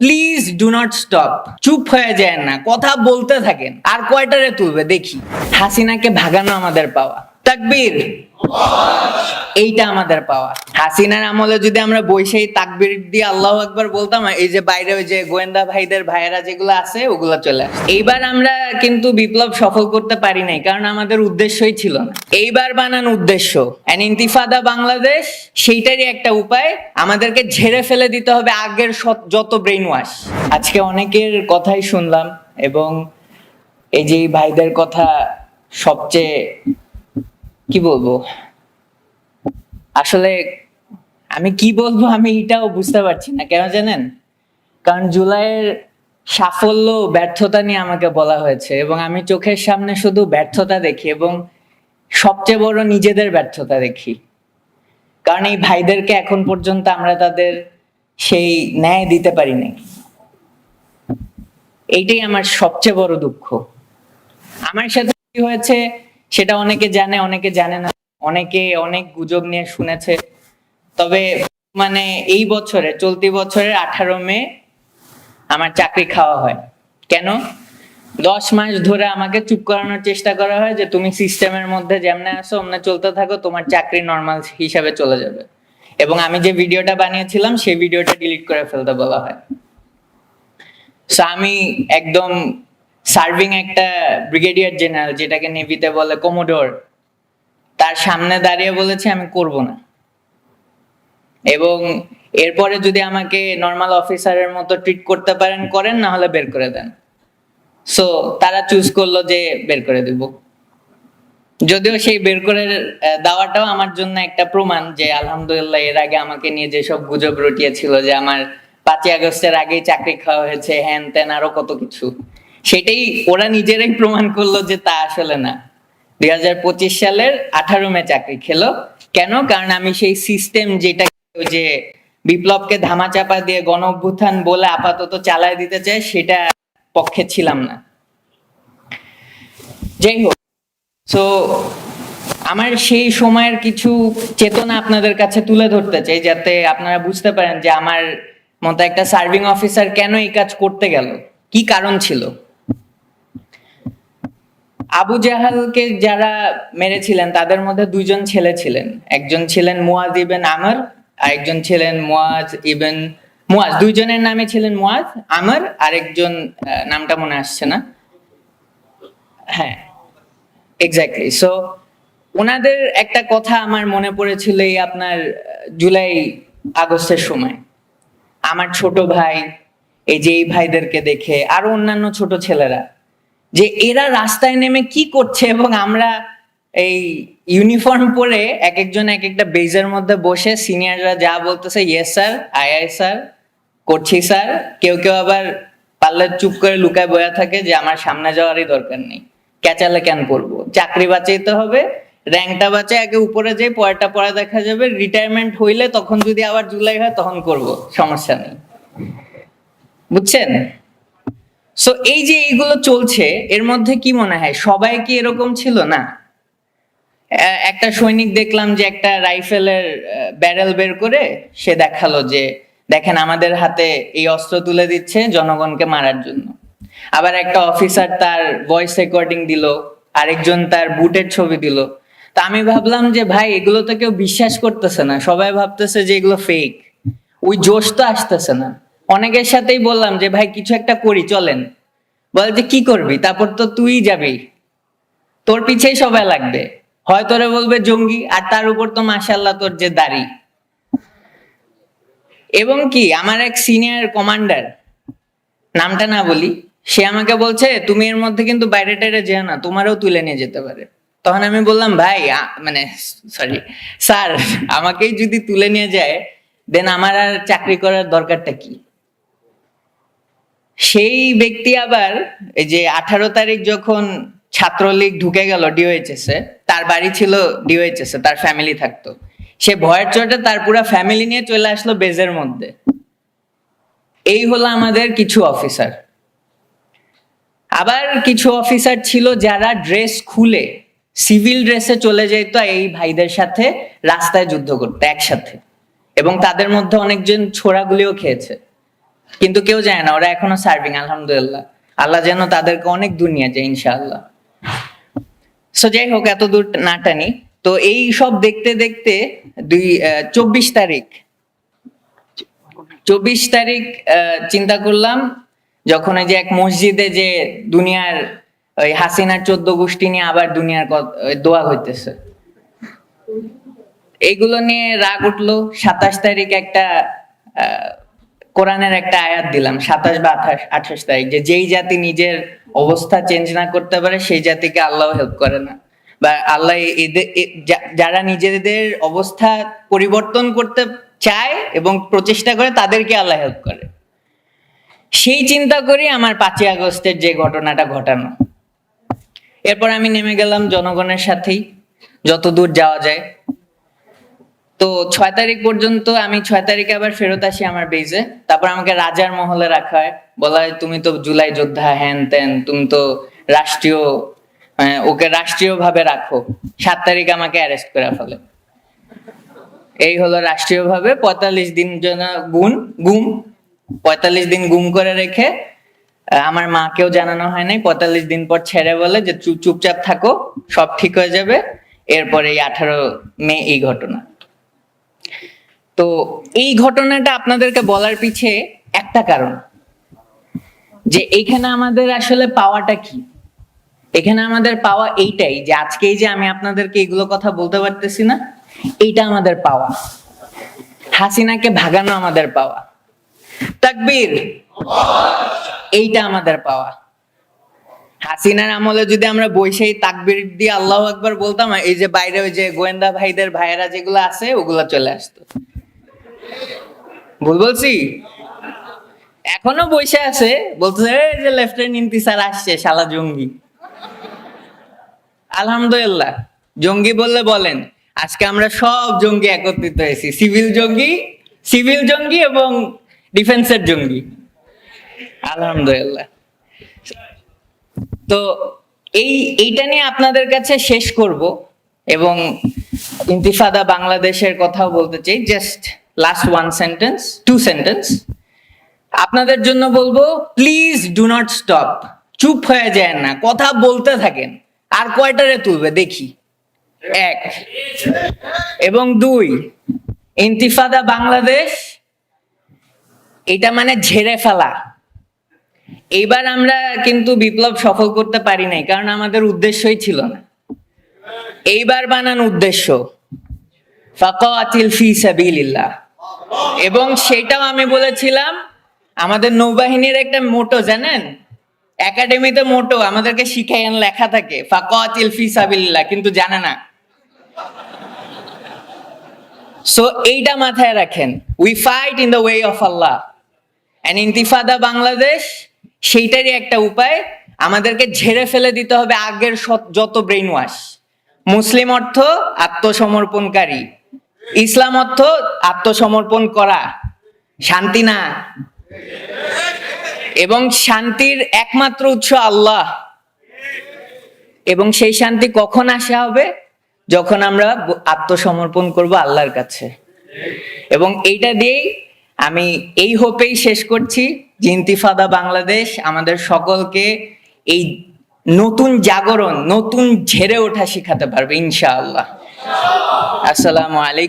Please do not stop চুপ হয়ে যায় না, কথা বলতে থাকেন। আর কয়টারে তুলবে? দেখি। হাসিনাকে ভাগানো আমাদের পাওয়া। তাকবীর? এইটা আমাদের পাওয়া। হাসিনার আমলে যদি আমরা বৈশাহী তাকবির দিয়ে আল্লাহ একবার বলতাম, এই যে বাইরে ওই যে গোয়েন্দা ভাইদের ভাইয়েরা যেগুলো আছে, ওগুলো চলে এইবার আমরা কিন্তু বিপ্লব সফল করতে পারি নাই, কারণ আমাদের উদ্দেশ্যই ছিল না। এইবার বানান উদ্দেশ্য। অ্যান ইন্তিফাদা বাংলাদেশ সেইটারই একটা উপায়, আমাদেরকে ঝেড়ে ফেলে দিতে হবে আগের যত ব্রেন ওয়াশ আজকে অনেকের কথাই শুনলাম, এবং এই যে ভাইদের কথা সবচেয়ে কি বলব? আসলে আমি কি বলব আমি এটাও বুঝতে পারছি না, কেন জানেন? কারণ জুলাইয়ের সাফল্য, ব্যর্থতা নিয়ে আমাকে বলা হয়েছে এবং আমি চোখের সামনে শুধু ব্যর্থতা দেখি এবং সবচেয়ে বড় নিজেদের ব্যর্থতা দেখি। কারণ এই ভাইদেরকে এখন পর্যন্ত আমরা তাদের সেই ন্যায় দিতে পারি নাই। এইটাই আমার সবচেয়ে বড় দুঃখ। আমার সাথে কি হয়েছে সেটা অনেকে জানে অনেকে জানে না। অনেকে অনেক গুজব নিয়ে শুনেছে। তবে মানে এই বছরে, চলতি বছরের আঠারো মে আমার চাকরি খাওয়া হয়। কেন? দশ মাস ধরে আমাকে চুপ করানোর চেষ্টা করা হয় যে তুমি সিস্টেমের মধ্যে যেমনে আসো অমনে চলতে থাকো, তোমার চাকরি নর্মাল হিসাবে চলে যাবে। এবং আমি যে ভিডিওটা বানিয়েছিলাম, সেই ভিডিওটা ডিলিট করে ফেলতে বলা হয়। সো আমি একদম সার্ভিং একটা ব্রিগেডিয়ার জেনারেল যেটাকে নেভিতে বলে কোমোডোর, তার সামনে দাঁড়িয়ে বলেছে, আমি করব না। এবং এরপরে যদি আমাকে নর্মাল অফিসারের মতো ট্রিট করতে পারেন, করেন, না হলে বের করে দেন। সো তারা চুজ করল যে বের করে দিব। যদিও সেই বের করে দেওয়াটাও আমার জন্য একটা প্রমাণ যে আলহামদুলিল্লাহ, এর আগে আমাকে নিয়ে যেসব গুজব রটিয়েছিল যে আমার পাঁচই আগস্টের আগেই চাকরি খাওয়া হয়েছে হ্যান ত্যান আরও কত কিছু। সেটাই ওরা নিজেরাই প্রমাণ করল যে তা আসলে না। দুই হাজার পঁচিশ সালের আঠারো মে চাকরি খেলো। কেন? কারণ আমি সেই সিস্টেম যেটা যে বিপ্লবকে ধামাচাপা দিয়ে গণ অভ্যুত্থান বলে আপাতত চালায় দিতে চায়, সেটা পক্ষে ছিলাম না। যাই হোক সো আমার সেই সময়ের কিছু চেতনা আপনাদের কাছে তুলে ধরতে চাই, যাতে আপনারা বুঝতে পারেন যে আমার মতো একটা সার্ভিং অফিসার কেন এই কাজ করতে গেল? কি কারণ ছিল? আবু জাহালকে যারা মেরেছিলেন তাদের মধ্যে দুইজন ছেলে ছিলেন। একজন ছিলেন মুয়াজ ইবেন আমর আর একজন ছিলেন মুয়াজ ইবেন মুয়াজ দুইজনের নামে ছিলেন মুয়াজ আমর আরেকজন আহ, নামটা মনে আসছে না। হ্যাঁ এক্স্যাক্টলি সো ওনাদের একটা কথা আমার মনে পড়েছিল এই আপনার জুলাই আগস্টের সময়। আমার ছোট ভাই এই যে এই ভাইদেরকে দেখে আরও অন্যান্য ছোট ছেলেরা যে এরা রাস্তায় নেমে কি করছে এবং আমরা এই ইউনিফর্ম পরে এক একজন এক একটা বেজের মধ্যে বসে সিনিয়ররা যা বলতেছে yes sir I I sir করছি স্যার কেউ কেউ আবার পারলে চুপ করে লুকায় বয়া থাকে যে আমার সামনে যাওয়ারই দরকার নেই। ক্যাচালে কেন করব? চাকরি বাঁচাইতে হবে, র্যাঙ্কটা বাঁচে আগে উপরে যাই পরেরটা পরে দেখা যাবে রিটায়ারমেন্ট হইলে তখন যদি আবার জুলাই হয় তখন করব, সমস্যা নেই। বুঝছেন? সো এই যে এইগুলো চলছে, এর মধ্যে কি মনে হয়? সবাই কি এরকম ছিল? না। একটা সৈনিক দেখলাম যে একটা রাইফেলের ব্যারেল বের করে সে দেখাল যে, দেখেন আমাদের হাতে এই অস্ত্র তুলে দিচ্ছে জনগণকে মারার জন্য। আবার একটা অফিসার তার ভয়েস রেকর্ডিং দিল, আরেকজন তার বুটের ছবি দিল। তা আমি ভাবলাম যে, ভাই, এগুলো তো কেউ বিশ্বাস করতেছে না। সবাই ভাবতেছে যে এগুলো ফেক ওই জোশ তো আসতেছে না। অনেকের সাথেই বললাম যে, ভাই, কিছু একটা করি, চলেন। বলে যে, কি করবি? তারপর তো তুই যাবি। তোর পিছেই সবাই লাগবে। হয় তোরে বলবে জঙ্গি, আর তার উপর তো মাশাল্লাহ তোর যে দাড়ি। এবং কি, আমার এক সিনিয়র কমান্ডার নামটা না বলি, সে আমাকে বলছে, তুমি এর মধ্যে কিন্তু বাইরে টাইরে যেও না, তোমারও তুলে নিয়ে যেতে পারে। তখন আমি বললাম, ভাই মানে সরি স্যার আমাকেই যদি তুলে নিয়ে যায় দেন আমার আর চাকরি করার দরকারটা কি? সেই ব্যক্তি আবার এই যে আঠারো তারিখ যখন ছাত্রলীগ ঢুকে গেল এ, তার বাড়ি ছিল ডিওএইচএস তার ফ্যামিলি থাকতো। সে ভয়ের চোটে তার পুরো ফ্যামিলি নিয়ে চলে আসলো বেজের মধ্যে। এই হলো আমাদের কিছু অফিসার আবার কিছু অফিসার ছিল যারা ড্রেস খুলে সিভিল ড্রেসে চলে যেত এই ভাইদের সাথে, রাস্তায় যুদ্ধ করতে একসাথে। এবং তাদের মধ্যে অনেকজন ছোড়াগুলিও খেয়েছে। কিন্তু কেউ যায় না, ওরা এখনও সার্ভিং আলহামদুলিল্লাহ। আল্লাহ যেন তাদেরকে অনেক দুনিয়া যায় ইনশাআল্লাহ। সো যাই হোক, এত দূর না টানি। তো এই সব দেখতে দেখতে দুই চব্বিশ তারিখ চব্বিশ তারিখ চিন্তা করলাম যখন যে এক মসজিদে যে দুনিয়ার ওই হাসিনার চোদ্দ গোষ্ঠী নিয়ে আবার দুনিয়ার দোয়া হইতেছে। এইগুলো নিয়ে রাগ উঠল। সাতাশ তারিখ একটা কোরআনের একটা আয়াত দিলাম, সাতাশ বা আঠাশ আঠাশ তারিখ, যে যেই জাতি নিজের অবস্থা চেঞ্জ না করতে পারে, সেই জাতিকে আল্লাহ হেল্প করে না। বা আল্লাহ এদের যারা নিজেদের অবস্থা পরিবর্তন করতে চায় এবং প্রচেষ্টা করে, তাদেরকে আল্লাহ হেল্প করে। সেই চিন্তা করি আমার পাঁচই আগস্টের যে ঘটনাটা ঘটানো। এরপর আমি নেমে গেলাম জনগণের সাথেই, যতদূর যাওয়া যায়। তো ছয় তারিখ পর্যন্ত আমি ছয় তারিখে আবার ফেরত আসি আমার বেজে তারপর আমাকে রাজার মহলে রাখা হয়। বলা হয় তুমি তো জুলাই যোদ্ধা হ্যান ত্যান তুমি তো রাষ্ট্রীয় আহ, ওকে রাষ্ট্রীয় ভাবে রাখো। সাত তারিখ আমাকে অ্যারেস্ট করে ফেলে। এই হলো রাষ্ট্রীয় ভাবে পঁয়তাল্লিশ দিন জন্য গুণ গুম পঁয়তাল্লিশ দিন গুম করে রেখে আমার মাকেও জানানো হয় নাই। পঁয়তাল্লিশ দিন পর ছেড়ে বলে যে চুপ চুপচাপ থাকো সব ঠিক হয়ে যাবে। এরপরে এই আঠারো মে এই ঘটনা। তো এই ঘটনাটা আপনাদেরকে বলার পিছে একটা কারণ, যে এইখানে আমাদের আসলে পাওয়াটা কি? এখানে আমাদের পাওয়া এইটাই যে আজকেই যে আমি আপনাদেরকে এগুলো কথা বলতে পারতেছি না, এইটা আমাদের পাওয়া। হাসিনাকে ভাগানো আমাদের পাওয়া। তাকবীর, এইটা আমাদের পাওয়া। হাসিনার আমলে যদি আমরা বৈশাখী তাকবির দিয়ে আল্লাহ একবার বলতাম, এই যে বাইরে ওই যে গোয়েন্দা ভাইদের ভাইয়েরা যেগুলো আছে, ওগুলো চলে আসতো। ভুল বলছি? এখনও বসে আছে। বলছে "এই যে লেফটেন্যান্ট ইন্তিসার আসছে, শালা জঙ্গি। আলহামদুলিল্লাহ। জঙ্গি বললে বলেন, আজকে আমরা সব জঙ্গি একত্রিত হয়েছি, সিভিল জঙ্গি সিভিল জঙ্গি এবং ডিফেন্সের জঙ্গি। আলহামদুলিল্লাহ। তো এই, এইটা নিয়ে আপনাদের কাছে শেষ করব এবং ইন্তিফাদা বাংলাদেশের কথাও বলতে চাই। Just last one sentence to sentence আপনাদের জন্য বলব প্লিজ ডু নট স্টপ চুপ হয়ে যায় না, কথা বলতে থাকেন। আর কয়টারে তুলবে? দেখি। এক। এবং দুই। ইন্তিফাদা বাংলাদেশ, এটা মানে ঝেড়ে ফেলা। এইবার আমরা কিন্তু বিপ্লব সফল করতে পারি নাই, কারণ আমাদের উদ্দেশ্যই ছিল না। এইবার বানান উদ্দেশ্য। ফাকাতিল ফি সাবিলিল্লাহ। এবং সেটাও আমি বলেছিলাম, আমাদের নৌবাহিনীর একটা মোটো, জানেন? একাডেমিতে মোটো, আমাদেরকে শিখাইন লেখা থাকে, ফাকাতিল ফি সাবিলিল্লাহ, কিন্তু জানে না। সো এইটা মাথায় রাখেন we fight in the way of Allah and ইন্তিফাদা বাংলাদেশ, সেইটারই একটা উপায়, আমাদেরকে ঝেড়ে ফেলে দিতে হবে আগের যত ব্রেইন ওয়াশ মুসলিম অর্থ আত্মসমর্পণকারী। ইসলাম অর্থ আত্মসমর্পণ করা, শান্তি না। এবং শান্তির একমাত্র উৎস আল্লাহ। এবং সেই শান্তি কখন আসা হবে? যখন আমরা আত্মসমর্পণ করব আল্লাহর কাছে। এবং এইটা দিয়েই আমি এই হোপেই শেষ করছি জিন্তিফাদা বাংলাদেশ আমাদের সকলকে এই নতুন জাগরণ, নতুন ঝেড়ে ওঠা শিখাতে পারবে, ইনশাআল্লাহ। আসসালামু আলাইকুম।